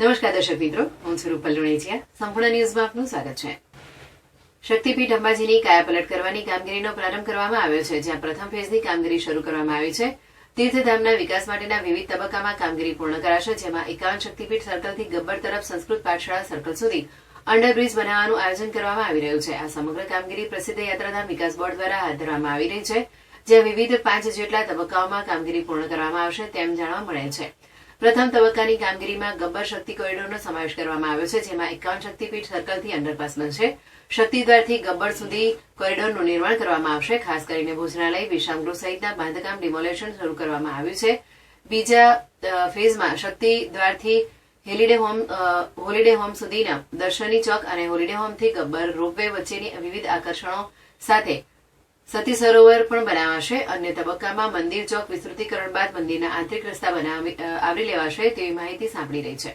નમસ્કાર દર્શક મિત્રો, હું છું લુણેચિયા સંપૂર્ણ ન્યૂઝમાં આપનું સ્વાગત છે. શક્તિપીઠ અંબાજીની કાયાપલટ કરવાની કામગીરીનો પ્રારંભ કરવામાં આવ્યો છે, જ્યાં પ્રથમ ફેઝની કામગીરી શરૂ કરવામાં આવી છે. તીર્થધામના વિકાસ માટેના વિવિધ તબક્કામાં કામગીરી પૂર્ણ કરાશે, જેમાં એકાવન શક્તિપીઠ સર્કલથી ગબ્બર તરફ સંસ્કૃત પાઠશાળા સર્કલ સુધી અંડરબ્રિજ બનાવવાનું આયોજન કરવામાં આવી રહ્યું છે. આ સમગ્ર કામગીરી પ્રસિદ્ધ યાત્રાધામ વિકાસ બોર્ડ દ્વારા હાથ ધરવામાં આવી રહી છે, જ્યાં વિવિધ પાંચ જેટલા તબક્કાઓમાં કામગીરી પૂર્ણ કરવામાં આવશે તેમ જાણવા મળે છે. પ્રથમ તબક્કાની કામગીરીમાં ગબ્બર શક્તિ કોરિડોરનો સમાવેશ કરવામાં આવ્યો છે, જેમાં એકાવન શક્તિપીઠ સર્કલથી અંડરપાસ બનશે. શક્તિદ્વારથી ગબ્બર સુધી કોરિડોરનું નિર્માણ કરવામાં આવશે. ખાસ કરીને ભોજનાલય વિશ્રામગૃહ સહિતના બાંધકામ ડિમોલેશન શરૂ કરવામાં આવ્યું છે. બીજા ફેઝમાં શક્તિ દ્વારથી હેલિડે હોમ હોલિડે હોમ સુધીના દર્શની ચોક અને હોલિડે હોમથી ગબ્બર રોપવે વચ્ચેની વિવિધ આકર્ષણો સાથે સતી સરોવર પણ બનાવાશે. અન્ય તબક્કામાં મંદિર ચોક વિસ્તૃતિકરણ બાદ મંદિરના આંતરિક રસ્તા આવરી લેવાશે તેવી માહિતી સાંપડી રહી છે.